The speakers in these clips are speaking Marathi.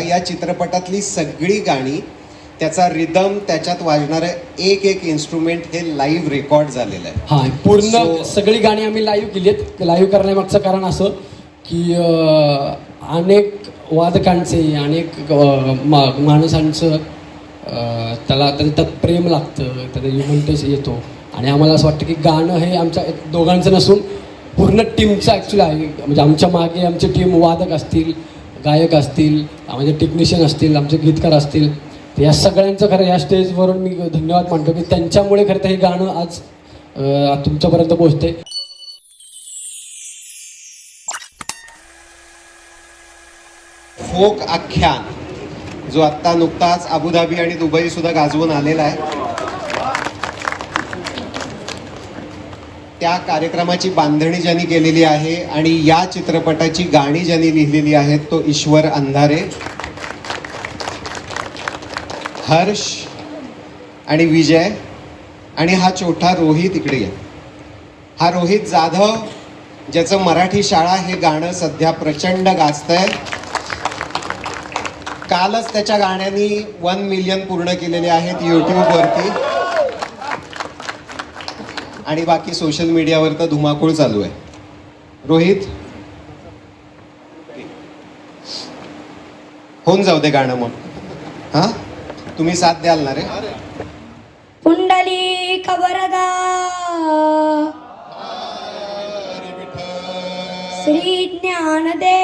या चित्रपटातली सगळी गाणी त्याचा रिदम त्याच्यात वाजणारं एक एक इन्स्ट्रुमेंट हे लाईव्ह रेकॉर्ड झालेलं आहे. हा पूर्ण सगळी गाणी आम्ही लाईव्ह केली आहेत. लाईव्ह करण्यामागचं कारण असं की अं, अनेक वादकांचे अनेक अं, मा- माणसांचं अं, त्याला त्यात प्रेम लागतं त्याचा ह्युमन येतो. आणि आम्हाला असं वाटतं की गाणं हे आमच्या दोघांचं नसून पूर्ण टीमचं ॲक्च्युली आहे. म्हणजे आमच्या मागे आमची टीम वादक असतील गायक असतील म्हणजे टेक्निशियन असतील आमचे गीतकार असतील तर या सगळ्यांचं खरं या स्टेजवरून मी धन्यवाद मानतो की त्यांच्यामुळे खरं तर हे गाणं आज तुमच्यापर्यंत पोहोचते फोक आख्यान जो आत्ता नुकताच अबुधाबी आणि दुबई सुद्धा गाजवून आलेला आहे. त्या कार्यक्रमाची बांधणी ज्यांनी केलेली आहे आणि या चित्रपटाची गाणी ज्यांनी लिहिलेली आहेत तो ईश्वर अंधारे हर्ष आणि विजय आणि हा छोटा रोहित इकडे आहे हा रोहित जाधव ज्याचं मराठी शाळा हे गाणं सध्या प्रचंड गाजतंय. कालच त्याच्या गाण्यांनी वन मिलियन पूर्ण केलेले आहेत यूट्यूबवरती आणि बाकी सोशल मीडियावर तर धुमाकूळ चालू आहे. रोहित? होऊन जाऊ दे गाणं मग. हा? तुम्ही साथ द्याल ना रे. पुंडली खबरदा श्री ज्ञानदेव.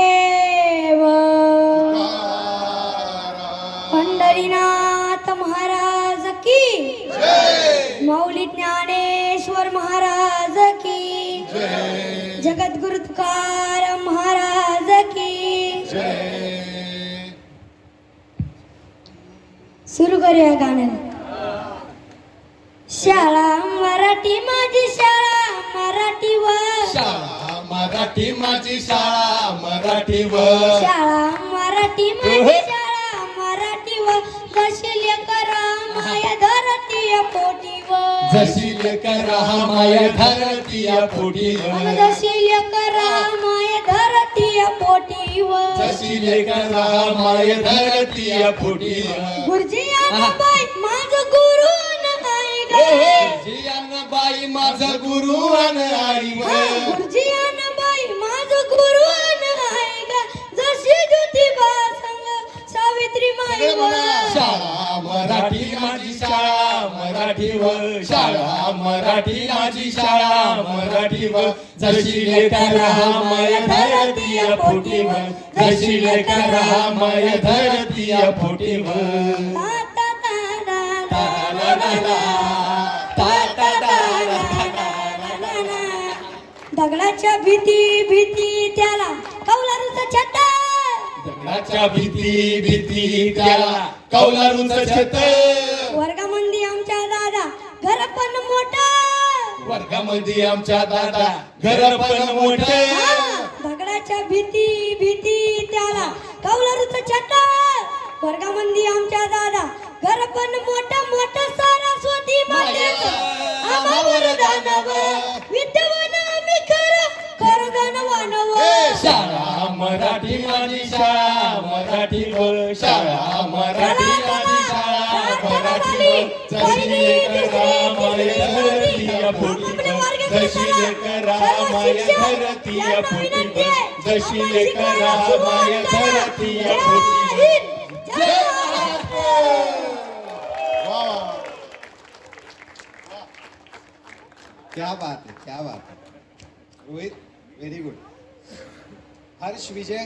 करूया गाण्याला शाळा मराठी माझी शाळा मराठीवर. शाळा मराठी माझी शाळा मराठीवर. शाळा मराठी माझी शाळा मराठीवर. जशी लेकरा माया धरती पोटीवर. जशी लेकरा माया धरतीया पोटीवर. जशी लेकरा माया धरती पोटीवर. जशी लेकरा माया धरतीया पोटीवर. गुरुजी बाई माझ गुरु बाई माझा गुरु अन आई गुरुजी बाई माझ गुरु नाही ग. जशी ज्योतिबा संग सावित्री माई शाळा मराठी माझी शाळा मराठीवर शाळा मराठी माझी शाळा मराठीवर जशी लेकरा माया धरतीया पोटीवर जशी लेकरा माया धरतीया पोटीवर दगडाच्या भीती भीती त्याला. कौलारूचा छटा. दगडाच्या भीती भीती त्याला. कौलारूच छत वर्गामध्ये आमच्या दादा घर पण मोठा. वर्गामध्ये आमच्या दादा घर पण मोठे. दगडाच्या भीती भीती त्याला. कौलारूचा छटा. वर्गामध्ये आमच्या दादा घर पण मोठा मोठा शाळा मराठी माझी शाळा मराठीवर शाळा मराठी माझी शाळा मराठीवर जशी लेकरा माय धरतीया पोटीवर जशी लेकरा माय धरतीया पोटीवर जशी लेकरा माय धरतीया पोटीवर जय महाराष्ट्र क्या बात है क्या बात है। रोहित व्हेरी गुड हर्ष विजय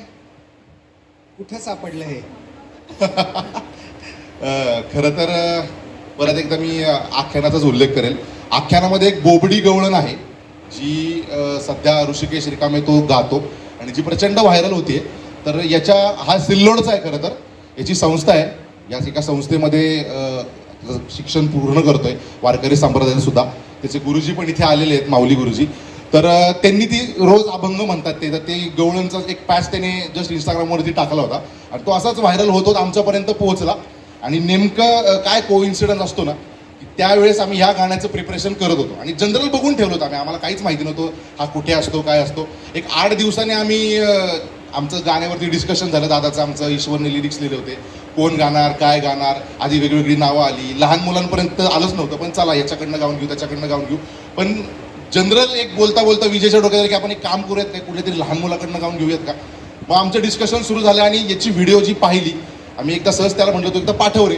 कुठं सापडलं हे? खर तर परत एकदा मी आख्यानाचाच उल्लेख करेल. आख्यानामध्ये एक बोबडी गवळण आहे जी अ, सध्या ऋषिकेश रिकामे तो गातो आणि जी प्रचंड व्हायरल होतीये. तर याच्या हा सिल्लोडचा आहे खरं तर. याची संस्था आहे. या एका संस्थेमध्ये अ, शिक्षण पूर्ण करतोय. वारकरी संप्रदायसुद्धा त्याचे गुरुजी पण इथे आलेले आहेत माऊली गुरुजी. तर त्यांनी ती रोज अभंग म्हणतात ते. तर ते गवळणचा एक पॅच त्याने जस्ट इंस्टाग्रामवरती टाकला होता. आणि तो असाच व्हायरल होत आमच्यापर्यंत पोहोचला. आणि नेमकं काय काय कोइन्सिडन्स असतो ना की त्यावेळेस आम्ही ह्या गाण्याचं प्रिपरेशन करत होतो. आणि जनरल बघून ठेवलं होतं आम्ही. आम्हाला काहीच माहिती नव्हतं हा कुठे असतो काय असतो. एक आठ दिवसाने आम्ही आमचं गाण्यावरती डिस्कशन झालं. दादाचं आमचं ईश्वरने लिरिक्स लिहिले होते. कोण गाणार काय गाणार आधी वेगवेगळी नावं आली. लहान मुलांपर्यंत आलंच नव्हतं पण चला याच्याकडनं गाऊन घेऊ त्याच्याकडनं गाऊन घेऊ. पण जनरल एक बोलता बोलता विजयच्या डोक्यात की आपण एक काम करूयात काय? कुठेतरी लहान मुलाकडनं गाऊन घेऊयात का? मग आमचं डिस्कशन सुरू झालं आणि याची व्हिडिओ जी पाहिली आम्ही एकदा सहज त्याला म्हटलं होतो एकदा पाठव रे.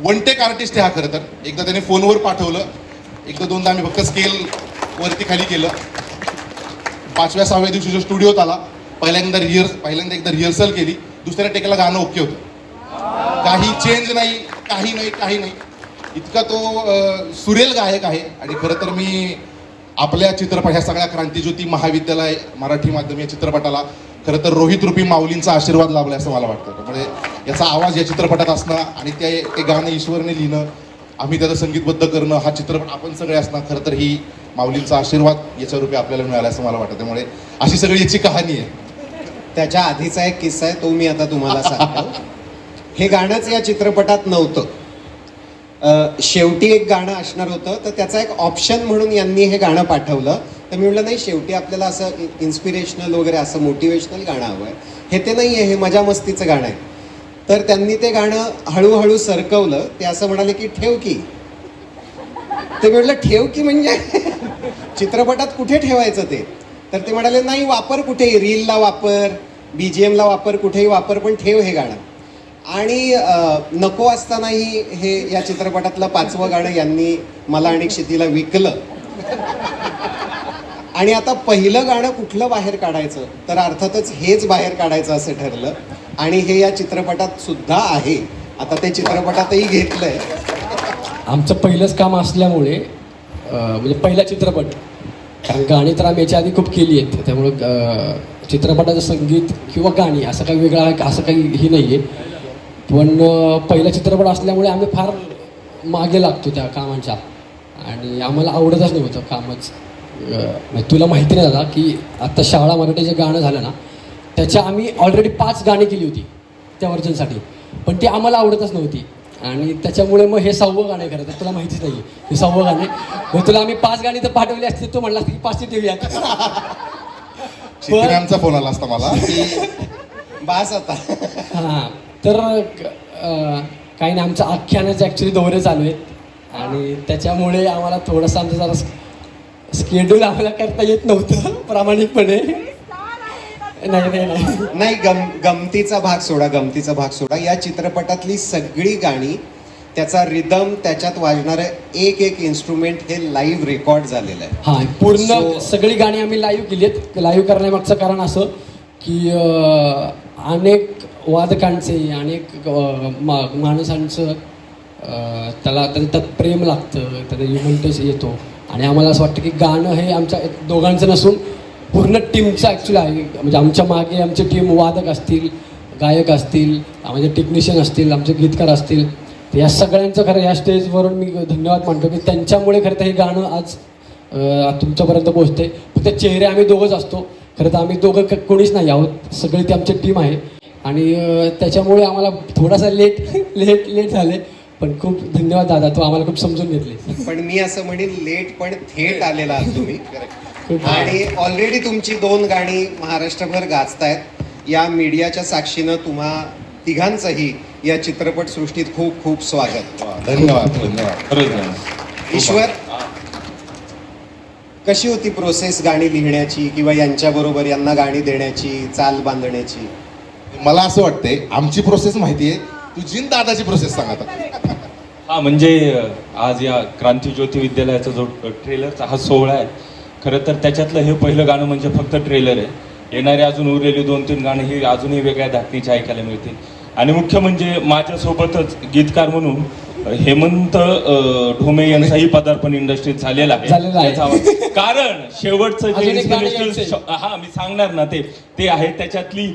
वन टेक आर्टिस्ट आहे हा खरं तर. एकदा त्याने फोनवर पाठवलं. एकदा दोनदा आम्ही फक्त स्केल वरती खाली केलं. पाचव्या सहाव्या दिवशी जो स्टुडिओत आला पहिल्यांदा रिहर्स पहिल्यांदा एकदा रिहर्सल केली. दुसऱ्या टेकला गाणं ओके होतं. काही चेंज नाही काही नाही काही नाही. इतका तो सुरेल गायक आहे. आणि खरं तर मी आपल्या चित्रपट ह्या सगळ्या क्रांतीज्योती महाविद्यालय मराठी माध्यम या चित्रपटाला खरं तर रोहित रुपी माऊलींचा आशीर्वाद लाभला असं मला वाटतं. त्यामुळे याचा आवाज या चित्रपटात असणं आणि ते ते गाणं ईश्वरने लिहिणं आम्ही त्याचं संगीतबद्ध करणं हा चित्रपट आपण सगळे असणं खरं तर ही माऊलींचा आशीर्वाद याच्या रूपी आपल्याला मिळाला असं मला वाटतं. त्यामुळे अशी सगळी याची कहाणी आहे. त्याच्या आधीचा एक किस्सा आहे तो मी आता तुम्हाला सांगतो. हे गाणंच या चित्रपटात नव्हतं. शेवटी एक गाणं असणार होतं तर त्याचा एक ऑप्शन म्हणून यांनी हे गाणं पाठवलं. तर मी म्हटलं नाही शेवटी आपल्याला असं इन्स्पिरेशनल वगैरे असं मोटिवेशनल गाणं हवं आहे. हे ते नाही आहे हे मजा मस्तीचं गाणं आहे. तर त्यांनी ते गाणं हळूहळू सरकवलं. ते असं म्हणाले की ठेव की. ते म्हटलं ठेव की म्हणजे? चित्रपटात कुठे ठेवायचं ते? तर ते म्हणाले नाही वापर कुठेही रीलला वापर बी जी एमला वापर कुठेही वापर पण ठेव हे गाणं. आणि नको असतानाही हे या चित्रपटातलं पाचवं गाणं यांनी मला आणि क्षितीला विकलं. आणि आता पहिलं गाणं कुठलं बाहेर काढायचं? तर अर्थातच हेच बाहेर काढायचं असं ठरलं. आणि हे या चित्रपटात सुद्धा आहे. आता ते चित्रपटातही घेतलंय. आमचं पहिलंच काम असल्यामुळे म्हणजे पहिला चित्रपट. कारण गाणी तर आम्ही याच्या आधी खूप केली आहेत. त्यामुळं चित्रपटाचं संगीत किंवा गाणी असं काही वेगळं आहे असं काही हे नाही आहे पण पहिला चित्रपट असल्यामुळे आम्ही फार मागे लागतो त्या कामांच्या. आणि आम्हाला आवडतच नव्हतं कामच. म्हणजे तुला माहिती नाही दादा की आत्ता शाळा मराठी जे गाणं झालं ना त्याच्या आम्ही ऑलरेडी पाच गाणी केली होती त्या वर्जनसाठी. पण ती आम्हाला आवडतच नव्हती. आणि त्याच्यामुळे मग हे सहावं गाणं खरं तर तुला माहितीच नाही हे सहावं गाणे मग तुला आम्ही पाच गाणी तर पाठवली असते तू म्हणला की पाचशे देऊयात. चित्रयांचा फोन आला असता मला. बास आता. हां. तर काही नाही आमचं आख्यानाचे ॲक्च्युली दौरे चालू आहेत. आणि त्याच्यामुळे आम्हाला थोडंसं आमचं जरा स्केड्यूल आम्हाला करता येत नव्हतं प्रामाणिकपणे. नाही नाही नाही. नाही गम गमतीचा भाग सोडा गमतीचा भाग सोडा. या चित्रपटातली सगळी गाणी त्याचा रिदम त्याच्यात वाजणारं एक एक इन्स्ट्रुमेंट हे लाईव्ह रेकॉर्ड झालेलं आहे. हा पूर्ण So- सगळी गाणी आम्ही लाईव्ह केली आहेत. लाईव्ह करण्यामागचं कारण असं की अनेक वादकांचे अनेक मा माणसांचं त्याला त्याचं त्यात प्रेम लागतं त्याचा ह्युमन येतो. आणि आम्हाला असं वाटतं की गाणं हे आमच्या दोघांचं नसून पूर्ण टीमचं ॲक्च्युली आहे. म्हणजे आमच्या मागे आमची टीम वादक असतील गायक असतील म्हणजे टेक्निशियन असतील आमचे गीतकार असतील. तर या सगळ्यांचं खरं या स्टेजवरून मी धन्यवाद मानतो की त्यांच्यामुळे खरं तर हे गाणं आज तुमच्यापर्यंत पोहोचते फक्त चेहरे आम्ही दोघंच असतो. खरं तर आम्ही दोघं कोणीच नाही आहोत. सगळी ती आमची टीम आहे. आणि त्याच्यामुळे आम्हाला थोडासा लेट लेट लेट झाले. पण खूप धन्यवाद दादा तू आम्हाला खूप समजून घेतले पण मी असं म्हणेन लेट पण थेट आलेला आहात तुम्ही. आणि ऑलरेडी तुमची दोन गाणी महाराष्ट्रभर गाजतायत. या मीडियाच्या साक्षीनं तुम्हा तिघांचंही या चित्रपट सृष्टीत खूप खूप स्वागत. धन्यवाद धन्यवाद. ईश्वर कशी होती प्रोसेस गाणी लिहिण्याची किंवा यांच्याबरोबर यांना गाणी देण्याची चाल बांधण्याची? मला असं वाटतंय आमची प्रोसेस माहिती आहे. तुझी आणि दादाची प्रोसेस सांग आता. हा म्हणजे आज या क्रांतिज्योती विद्यालयाचा जो ट्रेलरचा हा सोहळा आहे खरं तर त्याच्यातलं हे पहिलं गाणं म्हणजे फक्त ट्रेलर आहे. येणारे अजून उरलेली दोन तीन गाणी ही अजूनही वेगळ्या धाटणीची ऐकायला मिळतील. आणि मुख्य म्हणजे माझ्यासोबतच गीतकार म्हणून हेमंत ढोमे यांचाही पदार्पण इंडस्ट्रीत झालेला आहे. कारण शेवटचं जे हा मी सांगणार ना ते. ते आहे त्याच्यातली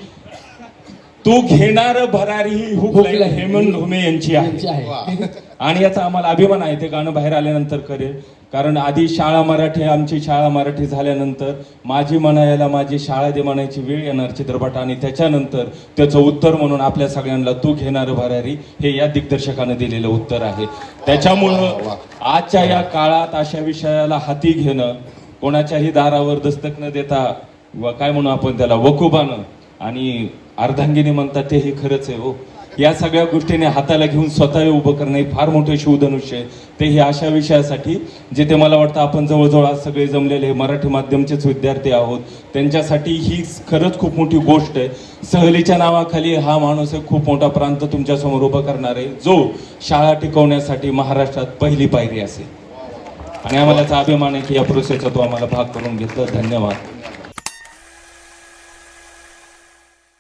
तू घेणार भरारी ही hook hook line line. Hemant Dhome यांची आहे. यांची आहे. आणि याचा आम्हाला अभिमान आहे ते गाणं बाहेर आल्यानंतर करेल. कारण आधी शाळा मराठी आमची शाळा मराठी झाल्यानंतर माझी म्हणायला माझी शाळा दे म्हणायची वेळ येणार चित्रपट. आणि त्याच्यानंतर त्याचं उत्तर म्हणून आपल्या सगळ्यांना तू घेणार भरारी हे या दिग्दर्शकानं दिलेलं उत्तर आहे. त्याच्यामुळं. आजच्या या काळात अशा विषयाला हाती घेणं कोणाच्याही दारावर दस्तक न देता व काय म्हणू आपण त्याला वकुबानं आणि अर्धांगिनी म्हणतात ते हे खरंच आहे हो. या सगळ्या गोष्टीने हाताला घेऊन स्वतः उभं करणं हे फार मोठे शिवधनुष्य आहे. ते हे अशा विषयासाठी जिथे मला वाटतं आपण जवळजवळ आज सगळे जमलेले मराठी माध्यमचेच विद्यार्थी आहोत. त्यांच्यासाठी ही खरंच खूप मोठी गोष्ट आहे. सहलीच्या नावाखाली हा माणूस एक खूप मोठा प्रांत तुमच्यासमोर उभा करणार आहे जो शाळा टिकवण्यासाठी महाराष्ट्रात पहिली पायरी असेल. आणि आम्हाला अभिमान आहे की या प्रोसेसचा तो आम्हाला भाग करून घेतला. धन्यवाद.